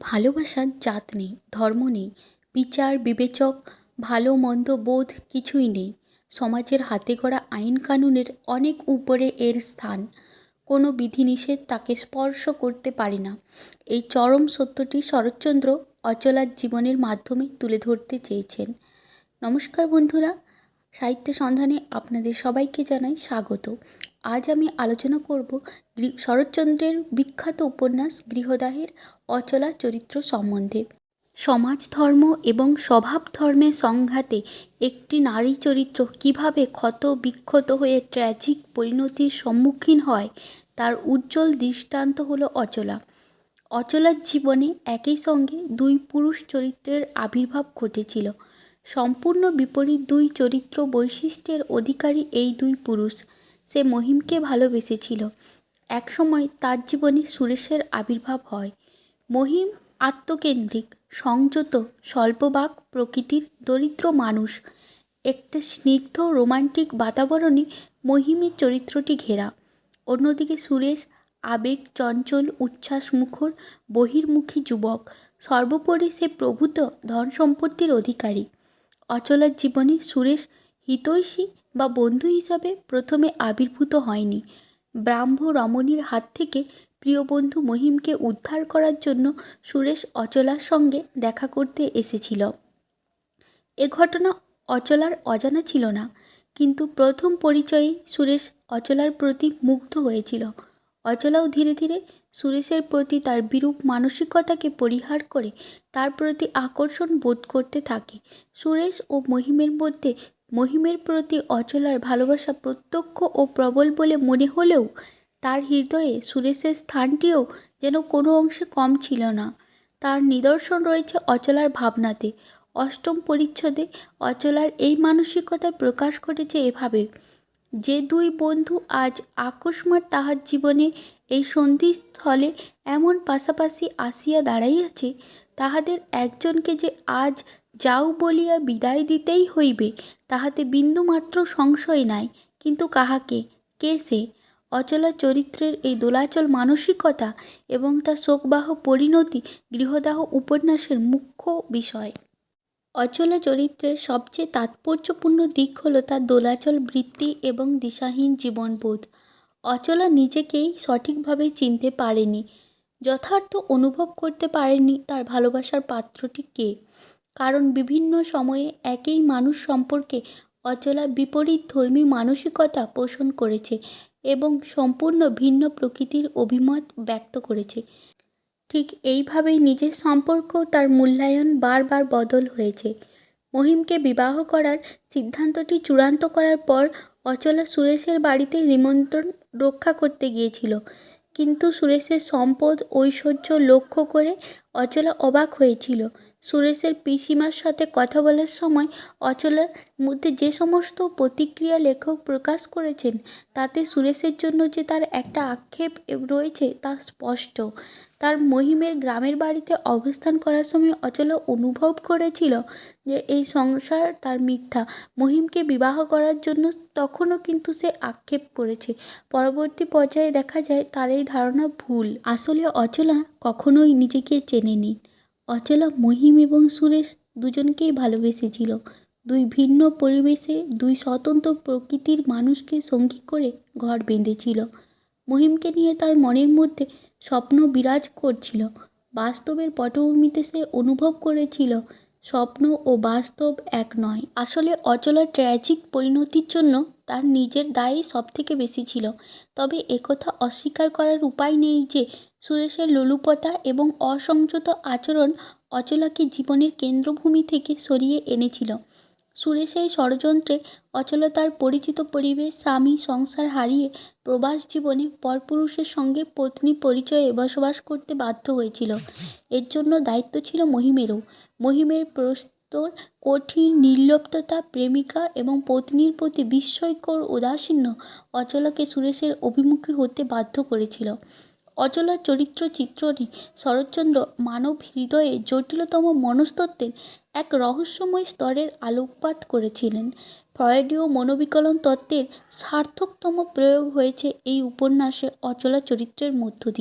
ভালোবাসার জাত নেই, ধর্ম নেই, বিচার, বিবেচক, ভালো, মন্দ, বোধ কিছুই নেই। সমাজের হাতে গড়া আইন কানুনের অনেক উপরে এর স্থান। কোনো বিধিনিষেধ তাকে স্পর্শ করতে পারে না। এই চরম সত্যটি শরৎচন্দ্র অচলার জীবনের মাধ্যমে তুলে ধরতে চেয়েছেন। নমস্কার বন্ধুরা, সাহিত্য সন্ধানে আপনাদের সবাইকে জানাই স্বাগত। আজ আমি আলোচনা করব শরৎচন্দ্রের বিখ্যাত উপন্যাস গৃহদাহের অচলা চরিত্র সম্বন্ধে। সমাজ ধর্ম এবং স্বভাব ধর্মের সংঘাতে একটি নারী চরিত্র কীভাবে ক্ষত বিক্ষত হয়ে ট্র্যাজিক পরিণতির সম্মুখীন হয়, তার উজ্জ্বল দৃষ্টান্ত হলো অচলা। অচলার জীবনে একই সঙ্গে দুই পুরুষ চরিত্রের আবির্ভাব ঘটেছিল। সম্পূর্ণ বিপরীত দুই চরিত্র বৈশিষ্ট্যের অধিকারী এই দুই পুরুষ। সে মহিমকে ভালোবেসেছিল। একসময় তার জীবনে সুরেশের আবির্ভাব হয়। মহিম আত্মকেন্দ্রিক, সংযত, স্বল্পবাক প্রকৃতির দরিদ্র মানুষ। একটা স্নিগ্ধ রোমান্টিক বাতাবরণে মহিমের চরিত্রটি ঘেরা। অন্যদিকে সুরেশ আবেগ, চঞ্চল উচ্ছ্বাসমুখর বহির্মুখী যুবক। সর্বোপরি সে প্রভূত ধন সম্পত্তির অধিকারী। অচলার জীবনে সুরেশ হিতৈষী বা বন্ধু হিসাবে প্রথমে আবির্ভূত হয়নি। ব্রাহ্ম রমণীর হাত থেকে প্রিয় বন্ধু মহিমকে উদ্ধার করার জন্য সুরেশ অচলার সঙ্গে দেখা করতে এসেছিল। এ ঘটনা অচলার অজানা ছিল না, কিন্তু প্রথম পরিচয়েই সুরেশ অচলার প্রতি মুগ্ধ হয়েছিল। অচলাও ধীরে ধীরে সুরেশের প্রতি তার বিরূপ মানসিকতাকে পরিহার করে তার প্রতি আকর্ষণ বোধ করতে থাকে। সুরেশ ও মহিমের মধ্যে মহিমের প্রতি অচলার ভালোবাসা প্রত্যক্ষ ও প্রবল বলে মনে হলেও তার হৃদয়ে সুরেশের স্থানটিও যেন কোনো অংশে কম ছিল না। তার নিদর্শন রয়েছে অচলার ভাবনাতে। অষ্টম পরিচ্ছদে অচলার এই মানসিকতার প্রকাশ ঘটেছে এভাবে, যে দুই বন্ধু আজ আকস্মাৎ তাহার জীবনে এই সন্ধিস্থলে এমন পাশাপাশি আসিয়া দাঁড়াইয়াছে, তাহাদের একজনকে যে আজ যাও বলিয়া বিদায় দিতেই হইবে, তাহাতে বিন্দুমাত্র সংশয় নাই। কিন্তু কাহাকে? কে সে? অচলা চরিত্রের এই দোলাচল মানসিকতা এবং তার শোকবাহ পরিণতি গৃহদাহ উপন্যাসের মুখ্য বিষয়। অচলা চরিত্রের সবচেয়ে তাৎপর্যপূর্ণ দিক হলো তার দোলাচল বৃত্তি এবং দিশাহীন জীবনবোধ। অচলা নিজেকেই সঠিকভাবে চিনতে পারেনি। যথার্থ অনুভব করতে পারেনি তার ভালোবাসার পাত্রটি কে? কারণ বিভিন্ন সময়ে একই মানুষ সম্পর্কে অচলা বিপরীত ধর্মী মানসিকতা পোষণ করেছে এবং সম্পূর্ণ ভিন্ন প্রকৃতির অভিমত ব্যক্ত করেছে। ঠিক এইভাবেই নিজের সম্পর্ক তার মূল্যায়ন বারবার বদল হয়েছে। মহিমকে বিবাহ করার সিদ্ধান্তটি চূড়ান্ত করার পর অচলা সুরেশের বাড়িতে নিমন্ত্রণ রক্ষা করতে গিয়েছিল। কিন্তু সুরেশের সম্পদ ঐশ্বর্য লক্ষ্য করে অচলা অবাক হয়েছিল। সুরেশের পিসিমার সাথে কথা বলার সময় অচলার মধ্যে যে সমস্ত প্রতিক্রিয়া লেখক প্রকাশ করেছেন, তাতে সুরেশের জন্য যে তার একটা আক্ষেপ রয়েছে তা স্পষ্ট। তার মহিমের গ্রামের বাড়িতে অবস্থান করার সময় অচলা অনুভব করেছিল যে এই সংসার তার মিথ্যা। মহিমকে বিবাহ করার জন্য তখনও কিন্তু সে আক্ষেপ করেছে। পরবর্তী পর্যায়ে দেখা যায় তার এই ধারণা ভুল। আসলে অচলা কখনোই নিজেকে চেনেনি অচলা মহিম এবং সুরেশ দুজনকেই ভালোবেসেছিল। দুই ভিন্ন পরিবেশে দুই স্বতন্ত্র প্রকৃতির মানুষকে সঙ্গী করে ঘর বেঁধেছিল। মহিমকে নিয়ে তার মনের মধ্যে স্বপ্ন বিরাজ করছিল। বাস্তবের পটভূমিতে সে অনুভব করেছিল স্বপ্ন ও বাস্তব এক নয়। আসলে অচলা ট্র্যাজিক পরিণতির জন্য তার নিজের দায়ই সবথেকে বেশি ছিল। তবে একথা অস্বীকার করার উপায় নেই যে সুরেশের লোলুপতা এবং অসংযত আচরণ অচলাকে জীবনের কেন্দ্রভূমি থেকে সরিয়ে এনেছিল। সুরেশের ষড়যন্ত্রে অচলতার পরিচিত পরিবেশ, স্বামী, সংসার হারিয়ে প্রবাস জীবনে পরপুরুষের সঙ্গে পত্নী পরিচয়ে বসবাস করতে বাধ্য হয়েছিল। এর জন্য দায়িত্ব ছিল মহিমেরও। মহিমের প্রস্তর, কঠিন, নির্লিপ্ততা, প্রেমিকা এবং পত্নীর প্রতি বিস্ময়কর উদাসীন্য অচলাকে সুরেশের অভিমুখী হতে বাধ্য করেছিল। অচলার চরিত্র চিত্রণে শরৎচন্দ্র মানব হৃদয়ে জটিলতম মনস্তত্ত্বের এক রহস্যময় স্তরের আলোকপাত করেছিলেন। ফ্রয়েডীয় মনোবিকলন তত্ত্বের সার্থকতম প্রয়োগ হয়েছে এই উপন্যাসে অচলা চরিত্রের মধ্য দিয়ে।